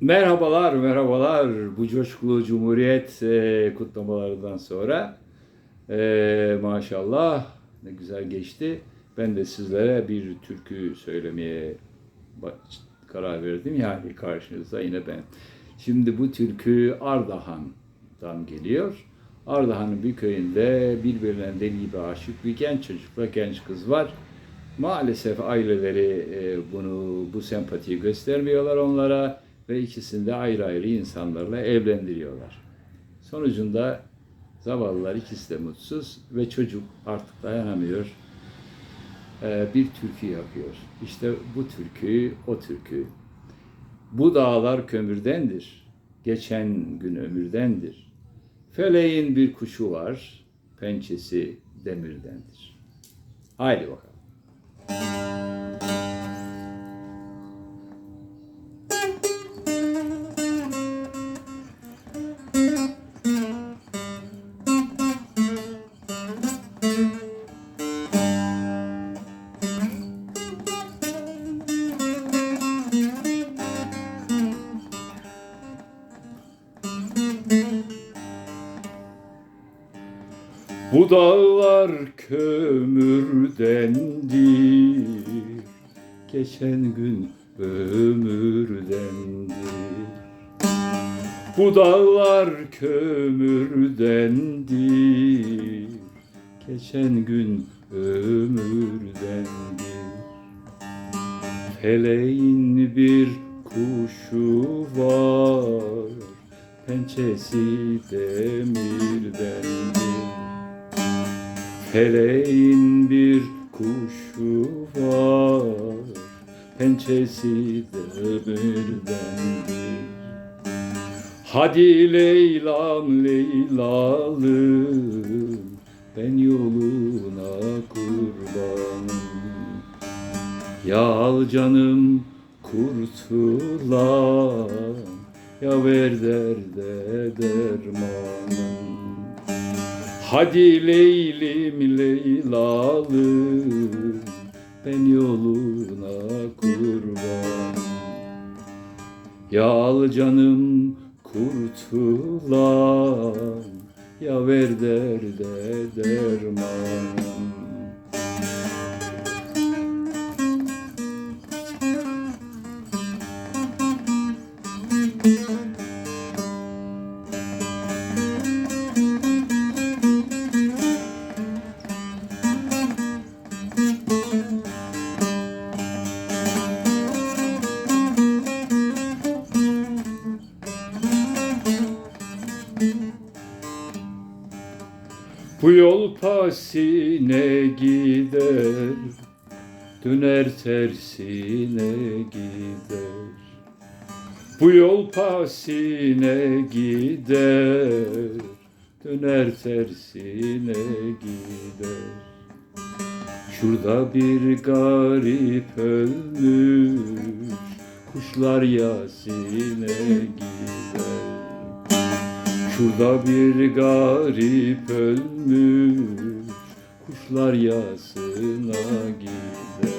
Merhabalar, merhabalar. Bu coşkulu Cumhuriyet e, kutlamalarından sonra e, maşallah ne güzel geçti. Ben de sizlere bir türkü söylemeye karar verdim. Yani karşınızda yine ben. Şimdi bu türkü Ardahan'dan geliyor. Ardahan'ın bir köyünde birbirine deli gibi aşık bir genç çocukla genç kız var. Maalesef aileleri e, bunu bu sempatiyi göstermiyorlar onlara ve ikisini de ayrı ayrı insanlarla evlendiriyorlar. Sonucunda zavallılar ikisi de mutsuz ve çocuk artık dayanamıyor. E, bir türkü yapıyor. İşte bu türkü o türkü. Bu dağlar kömürdendir. Geçen gün ömürdendir. Feleğin bir kuşu var. Pençesi demirdendir. Haydi bakalım. Bu dağlar kömürdendir Geçen gün ömürdendir. Bu dağlar kömürdendir Geçen gün ömürdendir. Feleğin bir kuşu var Pençesi demirdendir Feleğin bir kuşu var Pençesi demirdendir Hadi Leylam Leylalım Ben yoluna kurbanım Ya al canım kurtulan Ya ver derde dermanım Hadi Leylim Leylalım Ben yoluna kurban. Ya al canım kurtulan Ya ver derde derman Bu yol pasine gider Döner tersine gider. Bu yol pasine gider Döner tersine gider. Şurada bir garip ölmüş Kuşlar yasine gider Şurada bir garip ölmüş Kuşlar yasına gider.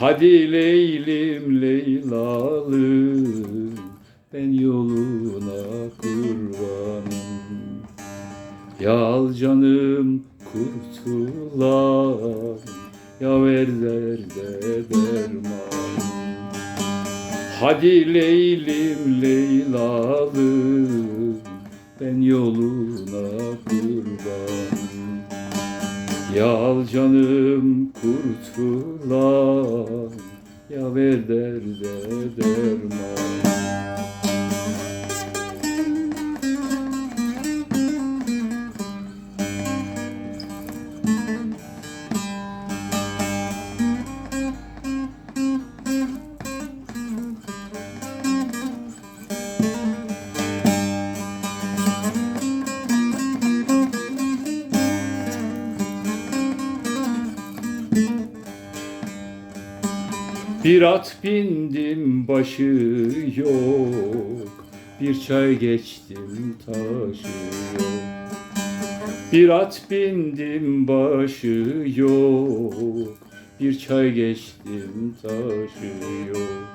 Hadi Leylim Leylalım Ben yoluna kurbanım. Ya al canım kurtulan Ya ver derde derman Hadi Leylim Leylalım Ben yoluna kurban. Ya al canım kurtulan Ya ver derde derman Bir at bindim başı yok. Bir çay geçtim taşı yok. Bir at bindim başı yok. Bir çay geçtim taşı yok.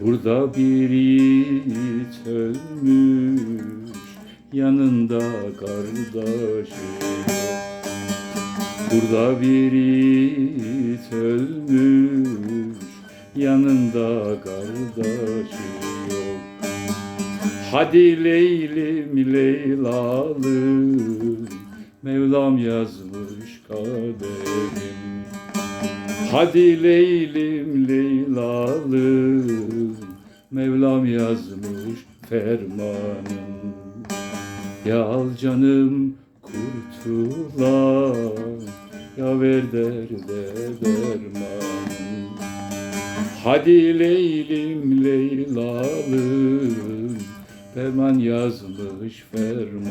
Burada bir yiğit ölmüş. Yanında kardeşi Burada bir yiğit ölmüş Yanında kardeşi yok. Hadi Leylim Leylalım Mevlam yazmış kaderim. Hadi Leylim Leylalım Mevlam yazmış fermanım. Ya al canım kurtulan Ya ver derde dermanım Hadi Leylim Leylalım Ferman yazmış fermanım.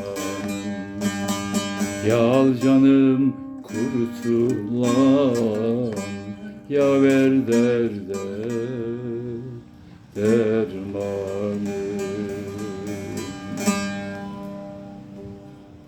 Ya al canım kurtulan Ya ver derde